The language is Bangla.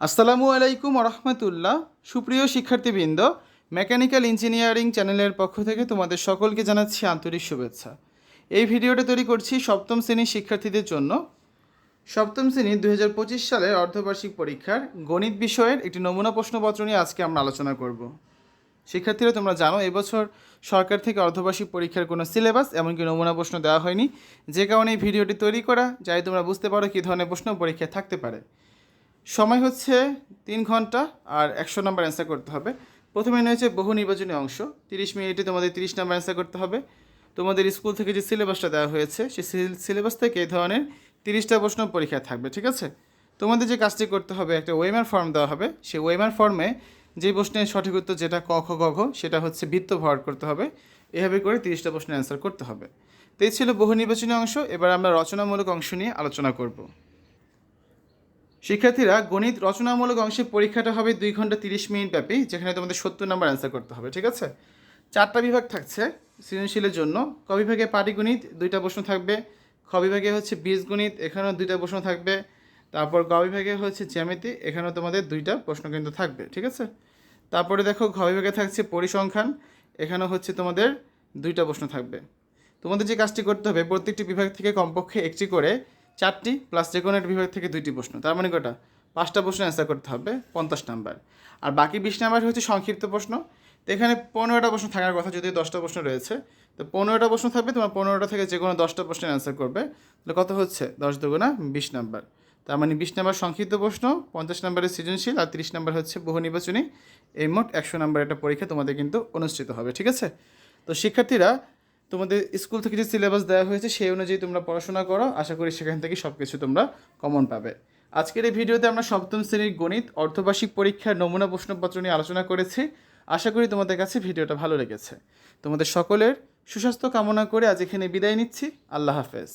আসসালামু আলাইকুম রহমতুল্লাহ সুপ্রিয় শিক্ষার্থীবৃন্দ, মেকানিক্যাল ইঞ্জিনিয়ারিং চ্যানেলের পক্ষ থেকে তোমাদের সকলকে জানাচ্ছি আন্তরিক শুভেচ্ছা। এই ভিডিওটা তৈরি করছি সপ্তম শ্রেণির শিক্ষার্থীদের জন্য। সপ্তম শ্রেণির দু হাজার পঁচিশ সালের অর্ধবার্ষিক পরীক্ষার গণিত বিষয়ের একটি নমুনা প্রশ্নপত্র নিয়ে আজকে আমরা আলোচনা করব। শিক্ষার্থীরা, তোমরা জানো, এবছর সরকার থেকে অর্ধবার্ষিক পরীক্ষার কোনো সিলেবাস এমনকি নমুনা প্রশ্ন দেওয়া হয়নি। যে কারণে এই ভিডিওটি তৈরি করা, যাই তোমরা বুঝতে পারো কী ধরনের প্রশ্ন পরীক্ষায় থাকতে পারে। সময় হচ্ছে তিন ঘণ্টা আর একশো নম্বর অ্যান্সার করতে হবে। প্রথমে রয়েছে বহু নির্বাচনী অংশ। তিরিশ মিনিটে তোমাদের তিরিশ নাম্বার অ্যান্সার করতে হবে। তোমাদের স্কুল থেকে যে সিলেবাসটা দেওয়া হয়েছে সেই সিলেবাস থেকে এই ধরনের তিরিশটা প্রশ্ন পরীক্ষা থাকবে, ঠিক আছে? তোমাদের যে কাজটি করতে হবে, একটা ওয়েমার ফর্ম দেওয়া হবে। সেই ওয়েমার ফর্মে যে প্রশ্নের সঠিক উত্তর যেটা ক, খ, গ সেটা হচ্ছে বৃত্ত ভরাট করতে হবে। এভাবে করে তিরিশটা প্রশ্নের অ্যান্সার করতে হবে। তো এই ছিল বহু নির্বাচনী অংশ। এবার আমরা রচনামূলক অংশ নিয়ে আলোচনা করব। শিক্ষার্থীরা গণিত রচনামূলক অংশে পরীক্ষাটা হবে দুই ঘণ্টা তিরিশ মিনিট ব্যাপী, যেখানে তোমাদের সত্তর নাম্বার অ্যান্সার করতে হবে, ঠিক আছে? চারটা বিভাগ থাকছে সৃজনশীলের জন্য। ক বিভাগে পাটিগণিত, দুইটা প্রশ্ন থাকবে। খ বিভাগে হচ্ছে বীজগণিত, এখানেও দুইটা প্রশ্ন থাকবে। তারপর গ বিভাগে হচ্ছে জ্যামিতি, এখানেও তোমাদের দুইটা প্রশ্ন কিন্তু থাকবে, ঠিক আছে? তারপরে দেখো ঘ বিভাগে থাকছে পরিসংখ্যান, এখানেও হচ্ছে তোমাদের দুইটা প্রশ্ন থাকবে। তোমাদের যে কাজটি করতে হবে, প্রত্যেকটি বিভাগ থেকে কমপক্ষে একটি করে চারটি প্লাস যে কোনো একটা বিভাগ থেকে দুইটি প্রশ্ন। তার মানে কটা পাঁচটা প্রশ্ন অ্যান্সার করতে হবে, পঞ্চাশ নাম্বার আর বাকি বিশ নাম্বার হচ্ছে সংক্ষিপ্ত প্রশ্ন। তো এখানে পনেরোটা প্রশ্ন থাকার কথা, যদিও দশটা প্রশ্ন রয়েছে। তো পনেরোটা প্রশ্ন থাকবে, তোমার পনেরোটা থেকে যে কোনো দশটা প্রশ্নের অ্যান্সার করবে। তাহলে কত হচ্ছে? দশ দুগুণা বিশ নাম্বার তার মানে বিশ নাম্বার সংক্ষিপ্ত প্রশ্ন, পঞ্চাশ নাম্বারের সৃজনশীল, আর তিরিশ নাম্বার হচ্ছে বহু নির্বাচনী। এই মোট একশো নাম্বার একটা পরীক্ষা তোমাদের কিন্তু অনুষ্ঠিত হবে, ঠিক আছে? তো শিক্ষার্থীরা তোমাদের স্কুল থেকে যে সিলেবাস দেওয়া হয়েছে সেই অনুযায়ী তোমরা পড়াশোনা করো। আশা করি সেখান থেকে সব কিছু তোমরা কমন পাবে। আজকের এই ভিডিওতে আমরা সপ্তম শ্রেণির গণিত, অর্ধবার্ষিক পরীক্ষার নমুনা প্রশ্নপত্র নিয়ে আলোচনা করেছি। আশা করি তোমাদের কাছে ভিডিওটা ভালো লেগেছে। তোমাদের সকলের সুস্বাস্থ্য কামনা করে আজ এখানে বিদায় নিচ্ছি। আল্লাহ হাফেজ।